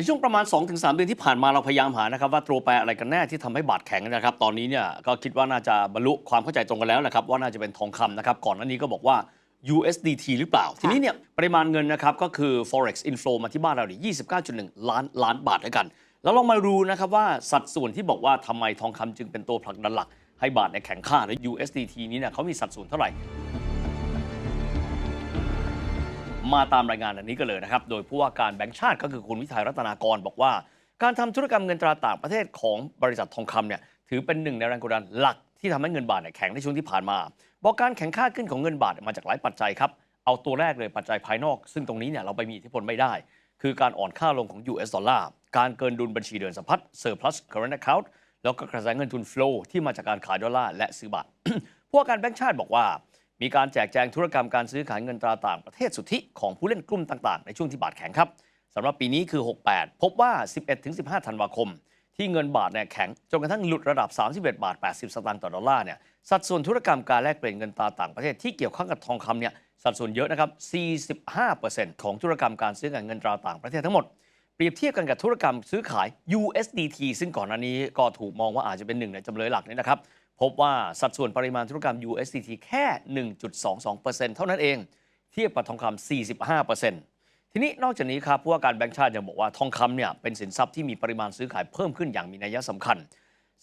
ในช่วงประมาณ 2-3 เดือนที่ผ่านมาเราพยายามหานะครับว่าตัวแปรอะไรกันแน่ที่ทำให้บาทแข็งนะครับ ตอนนี้เนี่ยก็คิดว่าน่าจะบรรลุความเข้าใจตรงกันแล้วนะครับว่าน่าจะเป็นทองคำนะครับก่อนหน้านี้ก็บอกว่า USDT หรือเปล่า ทีนี้เนี่ยปริมาณเงินนะครับก็คือ forex inflow มาที่บ้านเราเนี่ย29.1 ล้านล้านบาทด้วยกัน แล้วลองมาดูนะครับว่าสัดส่วนที่บอกว่าทำไมทองคำจึงเป็นตัวผลักดันหลัก ให้บาทในแข็งค่าหรือ USDT นี้เนี่ยเขามีสัดส่วนเท่าไหร่ มาตามรายงานอันนี้กันเลยนะครับ โดยผู้ว่าการแบงก์ชาติก็คือคุณวิทัยรัตนากรบอกว่า การทำธุรกรรมเงินตราต่างประเทศของบริษัททองคำเนี่ยถือเป็นหนึ่งในแรงกดดันหลักที่ทำให้เงินบาทแข็งในช่วงที่ผ่านมา บอกการแข็งค่าขึ้นของเงินบาทมาจากหลายปัจจัยครับ เอาตัวแรกเลยปัจจัยภายนอก ซึ่งตรงนี้เนี่ยเราไปมีอิทธิพลไม่ได้ คือการอ่อนค่าลงของ US ดอลลาร์ การเกินดุลบัญชีเดินสะพัด surplus current account แล้วก็กระแสเงินทุน flow ที่มาจากการขายดอลลาร์และซื้อบาทผู้ว่าการแบงก์ชาติบอกว่า มีการแจกแจงธุรกรรมการซื้อขายเงินตราต่างประเทศสุทธิของผู้เล่นกลุ่มต่างๆ ในช่วงที่บาทแข็งครับสำหรับปีนี้คือ 68 พบว่า 11-15 ธันวาคม ที่เงินบาทเนี่ยแข็งจนกระทั่งหลุดระดับ 31 บาท 80 สตางค์ต่อดอลลาร์เนี่ยสัดส่วนธุรกรรมการแลกเปลี่ยนเงินตราต่างประเทศที่เกี่ยวข้องกับทองคำเนี่ยสัดส่วนเยอะนะครับ 45%ของธุรกรรมการซื้อขายเงินตราต่างประเทศทั้งหมดเปรียบเทียบกันกับธุรกรรมซื้อขาย USDT ซึ่งก่อนหน้านี้ก็ถูกมองว่าอาจจะเป็นหนึ่งในจำเลยหลักนี่นะครับ พบว่าสัดส่วนปริมาณธุรกรรม USDT แค่ 1.22%เท่านั้นเอง เทียบกับทองคำ45%ทีนี้นอกจากนี้ครับผู้ว่าการแบงก์ชาติยังบอกว่าทองคำเนี่ยเป็นสินทรัพย์ที่มีปริมาณซื้อขายเพิ่มขึ้นอย่างมีนัยสำคัญ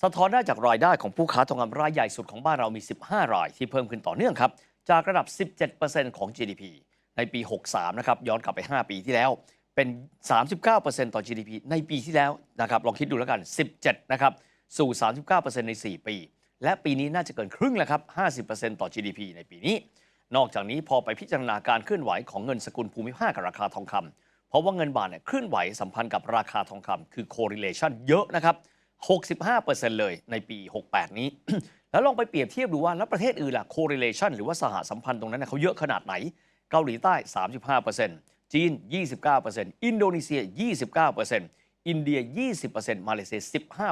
สะท้อนได้จากรายได้ของผู้ค้าทองคำรายใหญ่สุดของบ้านเรามี 15 ราย ที่เพิ่มขึ้นต่อเนื่องครับจากระดับ 17%ของ GDP ในปี 63 นะครับย้อนกลับไป 5 ปีที่แล้วเป็น 39%ต่อ GDP ในปีที่แล้วนะครับลองคิดดูแล้วกัน 17 นะครับสู่ 39%ใน 4 ปี และปีนี้น่าจะเกินครึ่งแล้วครับ 50%ต่อ GDP ในปีนี้ นอกจากนี้พอไปพิจารณาการเคลื่อนไหวของเงินสกุลภูมิภาคกับราคาทองคำเพราะว่าเงินบาทเนี่ยเคลื่อนไหวสัมพันธ์กับราคาทองคำคือ correlation เยอะนะครับ 65%เลยในปี 68 นี้ แล้วลองไปเปรียบเทียบดูว่าแล้วประเทศอื่นล่ะ correlation หรือว่าสหสัมพันธ์ตรงนั้นเขาเยอะขนาดไหน เกาหลีใต้ 35%จีน 29%อินโดนีเซีย 29%อินเดีย 20%มาเลเซีย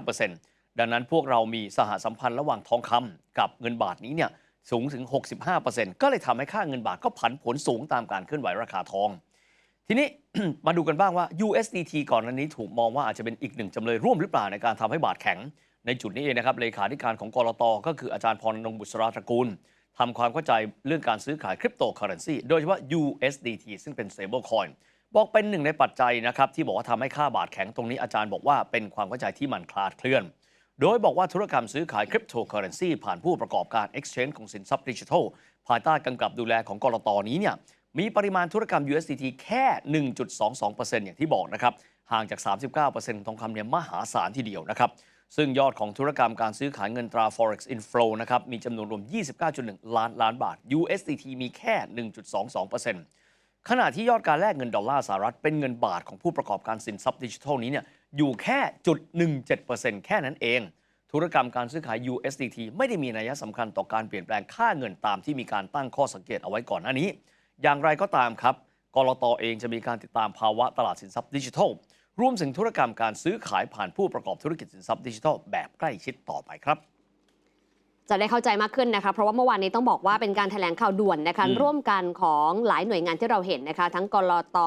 15% ดังนั้นพวกเรามีสหสัมพันธ์ระหว่างทองคำกับเงินบาทนี้เนี่ยสูงถึง 65%ก็เลยทำให้ค่าเงินบาทก็ผันผวนสูงตามการเคลื่อนไหวราคาทอง ทีนี้ มาดูกันบ้างว่า USDT ก่อนหน้านี้ถูกมองว่าอาจจะเป็นอีกหนึ่งจำเลยร่วมหรือเปล่าในการทำให้บาทแข็ง ในจุดนี้เองนะครับเลขาธิการของกรตก็คืออาจารย์พรนงบุษราตระกูลทำความเข้าใจเรื่องการซื้อขายคริปโตเคอเรนซีโดยเฉพาะ USDT ซึ่งเป็น stable coin บอกเป็นหนึ่งในปัจจัยนะครับที่บอกว่าทำให้ค่าบาทแข็งตรงนี้อาจารย์บอกว่าเป็นความเข้าใจที่มันคลาดเคลื่อน โดยบอกว่าธุรกรรมซื้อขายคริปโตเคอเรนซีผ่านผู้ประกอบการ Exchange ของสินทรัพย์ดิจิทัล ภายใต้กำกับดูแลของกรตนี้เนี่ยมีปริมาณธุรกรรม USDT แค่ 1.22%อย่างที่บอกนะครับ ห่างจาก 39%ทองคำเนี่ยมหาศาลทีเดียวนะครับ ซึ่งยอดของธุรกรรมการซื้อขายเงินตรา forex inflow นะครับ มีจำนวนรวม 29.1 ล้านล้านบาท USDT มีแค่ 1.22% ขณะที่ยอดการแลกเงินดอลลาร์สหรัฐเป็นเงินบาทของผู้ประกอบการสินทรัพย์ดิจิทัลนี้เนี่ยอยู่แค่จุด17%แค่นั้นเอง ธุรกรรมการซื้อขาย USDT ไม่ได้มีนัยสำคัญต่อการเปลี่ยนแปลงค่าเงินตามที่มีการตั้งข้อสังเกตเอาไว้ก่อนหน้านี้ อย่างไรก็ตามครับกรตเองจะมีการติดตามภาวะตลาดสินทรัพย์ดิจิทัลรวมถึงธุรกรรมการซื้อขายผ่านผู้ประกอบธุรกิจสินทรัพย์ดิจิทัลแบบใกล้ชิดต่อไปครับ จะได้เข้าใจมากขึ้นนะคะ เพราะว่าเมื่อวานนี้ต้องบอกว่าเป็นการแถลงข่าวด่วนนะคะอืมร่วมกันของหลายหน่วยงานที่เราเห็นนะคะ ทั้งกรต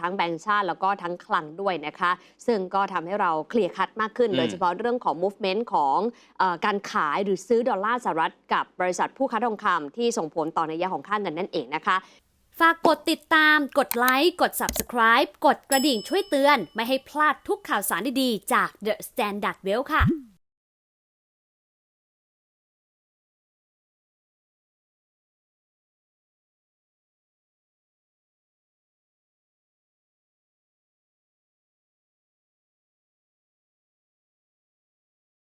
ทั้งแบงก์ชาติ แล้วก็ทั้งคลังด้วยนะคะ ซึ่งก็ทำให้เราเคลียร์คัดมากขึ้นอืมโดยเฉพาะเรื่องของ movement ของเออการขายหรือซื้อดอลลาร์สหรัฐกับบริษัทผู้ค้าทองคำที่ส่งผลต่อนัยยะของค่าเงินนั่นเองนะคะฝากกดติดตาม กดไลค์ กด Subscribe กดกระดิ่งช่วยเตือน ไม่ให้พลาดทุกข่าวสารดีๆ จาก The Standard Well ค่ะ